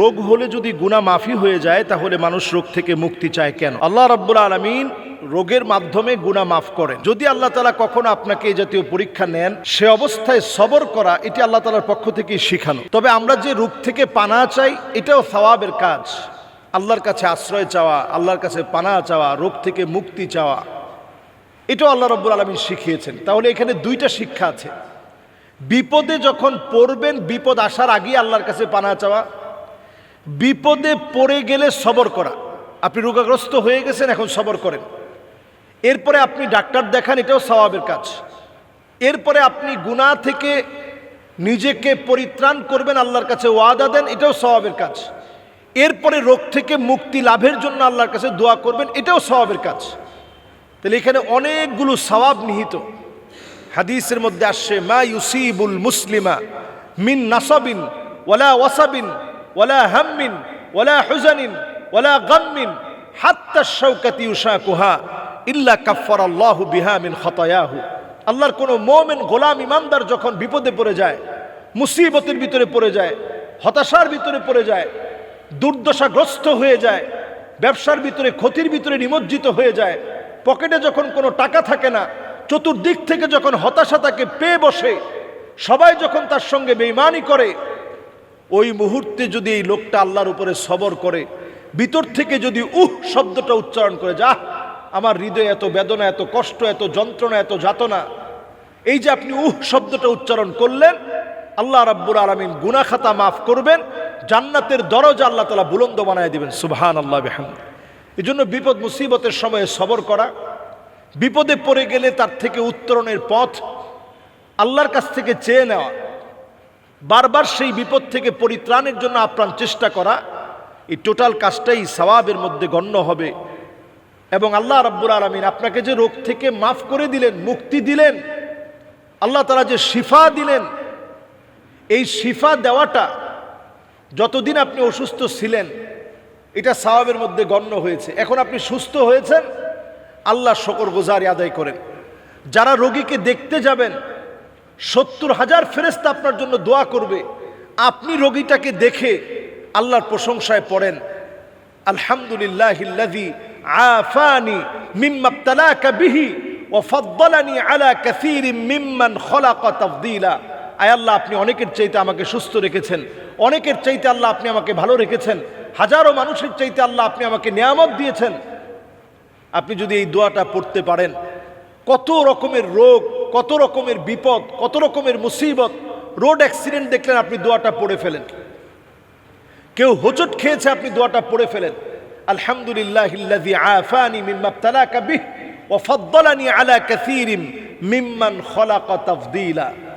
রোগ হলে যদি গুণা মাফি হয়ে যায়, তাহলে মানুষ রোগ থেকে মুক্তি চায় কেন? আল্লাহ রাব্বুল আলমিন রোগের মাধ্যমে গুণা মাফ করেন। যদি আল্লাহ তালা কখনো আপনাকে এই জাতীয় পরীক্ষা নেন, সে অবস্থায় সবর করা, এটি আল্লাহ তালার পক্ষ থেকেই শিখানো। তবে আমরা যে রোগ থেকে পানা চাই, এটাও সওয়াবের কাজ। আল্লাহর কাছে আশ্রয় চাওয়া, আল্লাহর কাছে পানা চাওয়া, রোগ থেকে মুক্তি চাওয়া, এটাও আল্লাহ রব্বুল আলমিন শিখিয়েছেন। তাহলে এখানে দুইটা শিক্ষা আছে। বিপদে যখন পড়বেন, বিপদ আসার আগেই আল্লাহর কাছে পানা চাওয়া বিপদে পড়ে গেলে সবর করা। আপনি রোগাগ্রস্ত হয়ে গেছেন, এখন সবর করেন। এরপরে আপনি ডাক্তার দেখান, এটাও স্বভাবের কাজ। এরপরে আপনি গুনাহ থেকে নিজেকে পরিত্রাণ করবেন, আল্লাহর কাছে ওয়াদা দেন, এটাও স্বভাবের কাজ। এরপরে রোগ থেকে মুক্তি লাভের জন্য আল্লাহর কাছে দোয়া করবেন, এটাও স্বভাবের কাজ। তাহলে এখানে অনেকগুলো সওয়াব নিহিত। হাদিসের মধ্যে আসছে, মা ইউসিবুল মুসলিমা মিন নাসাবিন ওয়ালা ওয়াসাবিন ওয়ালা হাম্মিন, ওয়ালা হুজানিন, ওয়ালা গাম্মিন, হাত্তা শাওকাতি ইউশাকুহা ইল্লা কাফফারাল্লাহু বিহা মিন আল্লাহর কোনো মোমেন, গোলাম, ইমানদার যখন বিপদে পড়ে যায়, মুসিবতের ভিতরে পড়ে যায়, হতাশার ভিতরে পড়ে যায়, দুর্দশাগ্রস্ত হয়ে যায়, ব্যবসার ভিতরে, ক্ষতির ভিতরে নিমজ্জিত হয়ে যায়, পকেটে যখন কোনো টাকা থাকে না, চতুর্দিক থেকে যখন হতাশা তাকে পেয়ে বসে, সবাই যখন তার সঙ্গে বেইমানি করে ওই মুহূর্তে যদি এই লোকটা আল্লাহর উপরে সবর করে, ভিতর থেকে যদি উহ শব্দটা উচ্চারণ করে যা আমার হৃদয়ে এত বেদনা, এত কষ্ট, এত যন্ত্রণা, এত যাতনা। এই যে আপনি উহ শব্দটা উচ্চারণ করলেন, আল্লাহ রাব্বুর আলমিন গুনা খাতা মাফ করবেন, জান্নাতের দরজা আল্লাহ তালা বুলন্দ বানায় দিবেন সুবহান আল্লাহ বেহামদ এই জন্য বিপদ, মুসিবতের সময়ে সবর করা, বিপদে পড়ে গেলে তার থেকে উত্তরণের পথ আল্লাহর কাছ থেকে চেয়ে নেওয়া বারবার সেই বিপদ থেকে পরিত্রাণের জন্য আপ্রাণ চেষ্টা করা, এই টোটাল কাজটাই সওয়াবের মধ্যে গণ্য হবে। এবং আল্লাহ রাব্বুর আলমিন আপনাকে যে রোগ থেকে মাফ করে দিলেন, মুক্তি দিলেন, আল্লাহ তারা যে শিফা দিলেন, এই শিফা দেওয়াটা যতদিন আপনি অসুস্থ ছিলেন, এটা সওয়াবের মধ্যে গণ্য হয়েছে। এখন আপনি সুস্থ হয়েছেন, আল্লাহ শকর গোজারি আদায় করেন। যারা রোগীকে দেখতে যাবেন সত্তর হাজার ফেরেস্তা আপনার জন্য দোয়া করবে। আপনি রোগীটাকে দেখে আল্লাহর প্রশংসায় পড়েন। আলহামদুলিল্লাহ আফানি ও আলা মিম্মান আল্লাহ, আপনি অনেকের চাইতে আমাকে সুস্থ রেখেছেন। অনেকের চাইতে আল্লাহ আপনি আমাকে ভালো রেখেছেন। হাজারো মানুষের চাইতে আল্লাহ আপনি আমাকে নিয়ামত দিয়েছেন। আপনি যদি এই দোয়াটা পড়তে পারেন, কত রকমের রোগ কত রকমের বিপদ, কত রকমের মুসিবত, রোড অ্যাক্সিডেন্ট দেখলেন আপনি দোয়াটা পড়ে ফেলেন। কেউ হোঁচট খেয়েছে আপনি দোয়াটা পড়ে ফেলেন। আলহামদুলিল্লাহ আফানি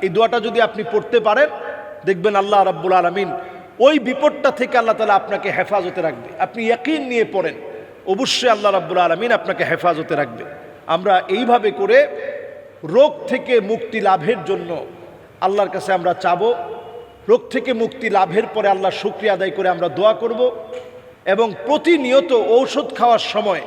এই দোয়াটা যদি আপনি পড়তে পারেন, দেখবেন আল্লাহ রাব্বুল আলামিন ওই বিপদটা থেকে আল্লাহ তালা আপনাকে হেফাজতে রাখবে। আপনি ইয়াকিন নিয়ে পড়েন, অবশ্যই আল্লাহ রাব্বুল আলমিন আপনাকে হেফাজতে রাখবে। আমরা এইভাবে করে রোগ থেকে মুক্তি লাভের জন্য আল্লাহর কাছে আমরা চাব। রোগ থেকে মুক্তি লাভের পরে আল্লাহ শুক্রিয়া আদায় করে আমরা দোয়া করব এবং প্রতিনিয়ত ঔষধ খাওয়ার সময়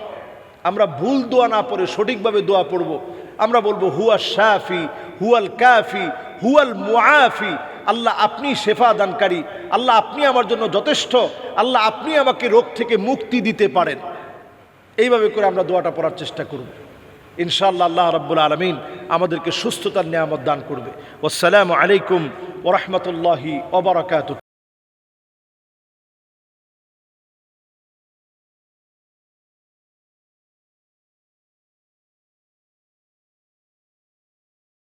আমরা ভুল দোয়া না পড়ে সঠিকভাবে দোয়া পড়ব। আমরা বলব, হুয়া শাফি, হুয়াল কাফি, হুয়াল মুআফি। আল্লাহ আপনি শেফা দানকারী। আল্লাহ আপনি আমার জন্য যথেষ্ট। আল্লাহ আপনি আমাকে রোগ থেকে মুক্তি দিতে পারেন। এইভাবে করে আমরা দোয়াটা পড়ার চেষ্টা করব। ইনশাআল্লাহ আল্লাহ রব্বুল আলমিন আমাদেরকে সুস্থতার নিয়ামত দান করবে। ওসালামু আলাইকুম ওরহমতুল্লাহি ওবরাকাত